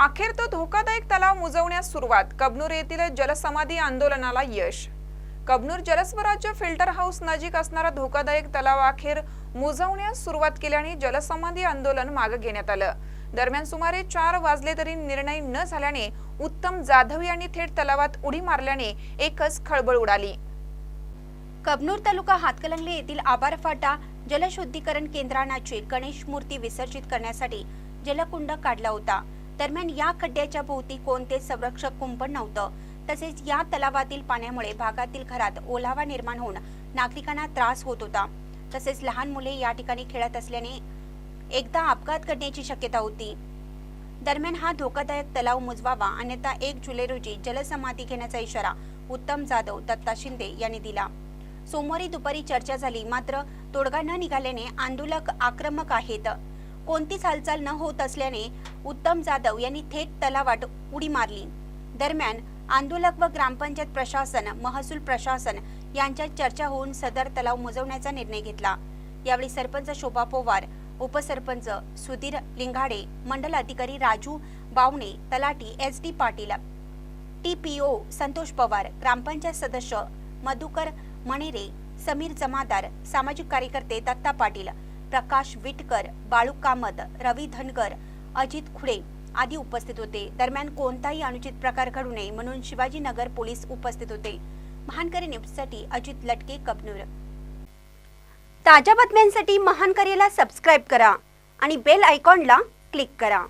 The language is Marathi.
अखेर तो धोकादायक तलाव मुजवण्यास सुरुवात. कबनूर येथील जलसमाधी आंदोलनाला यश. कबनूर जलस्वराज्य फिल्टर हाऊस नजीक असणारा धोकादायक तलाव अखेर मुजवण्यास सुरुवात केल्याने जलसमाधी आंदोलन मागे घेण्यात आलं. दरम्यान सुमारे चार वाजले तरी निर्णय न झाल्याने उत्तम जाधव यांनी थेट तलावात उडी मारल्याने एकच खळबळ उडाली. कबनूर तालुका हातकलंगले येथील आभार फाटा जलशुद्धीकरण केंद्रानाची गणेश मूर्ती विसर्जित करण्यासाठी जलकुंड काढला होता. दरम्यान या खड्ड्याच्या भोवती कोणते संरक्षक कुंपण नव्हतं. तसेच या तलावातील पाण्यामुळे भागातील घरात ओलावा निर्माण होऊन नागरिकांना त्रास होत होता. तसेच लहान मुले या ठिकाणी खेळत असल्याने एकदा अपघात घडण्याची शक्यता होती. दरम्यान हा धोकादायक तलाव मुजवावा अन्यथा एक जुलै रोजी जलसमाधी घेण्याचा इशारा उत्तम जाधव दत्ता शिंदे यांनी दिला. सोमवारी दुपारी चर्चा झाली मात्र तोडगा न निघाल्याने आंदोलक आक्रमक आहेत. कोणतीच हालचाल न होत असल्याने उत्तम जाधव यांनी थेट तलावात उडी मारली. दरम्यान आंदोलक व ग्रामपंचायत प्रशासन महसूल प्रशासन यांच्यात चर्चा होऊन सदर तलाव मोजवण्याचा निर्णय घेतला. यावेळी सरपंच शोभा पोवार उपसरपंच सुधीर लिंगाडे मंडल अधिकारी Raju Bawane talathi S D Patil T P O Santosh Pawar ग्रामपंचायत सदस्य मधुकर मणेरे समीर जमादार सामाजिक कार्यकर्ते दत्ता पाटील प्रकाश विटकर बाळू कामत रवी धनगर अजित खुडे आदी उपस्थित होते. दरम्यान कोणताही अनुचित प्रकार घडू नये म्हणून शिवाजीनगर पोलीस उपस्थित होते. महानकरी न्यूजसाठी अजित लटके कबनूर ताज्या बातम्यांसाठी महानकरीला सबस्क्राईब करा आणि बेल आयकॉनला क्लिक करा.